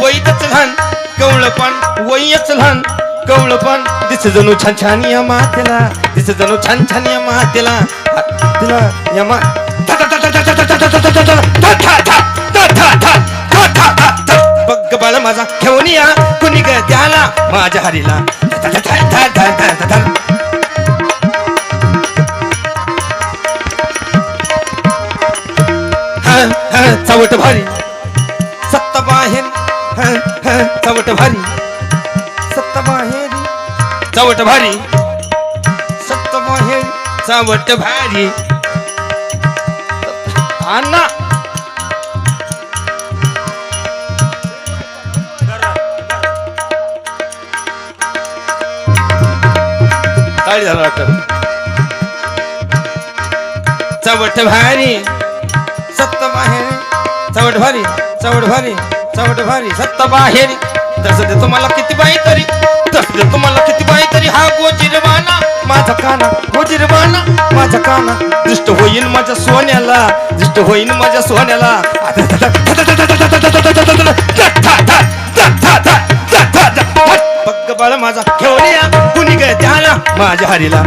वैदच लहान गवळपण वयच लहान गवळपण दिस जणू छान छान या मातेला दिस जणू छान छान या मातेला तिला या मा बग बाळ माझा घेऊन या कुणी ग त्याला माझ्या हरीला चवट भारी सत्ता बाहेर चवट भारी। सत्त माहेरी चवट भारी। सत्त माहेरी चवट भारी। अण्णा काय झालं डॉक्टर चवट भारी। सत्त माहेरी चवट भारी। चवट भारी चवट भारी सत्ता बाहेरी तसं ते तुम्हाला किती बाई तरी तस दे तुम्हाला किती बाई तरी हा गोजिरवाना माझा काना गोजिरवाना माझा काना दृष्ट होईल माझ्या सोन्याला दृष्ट होईल माझ्या सोन्याला बाळ माझा घेऊन या कुणी गे त्याला माझ्या हरीला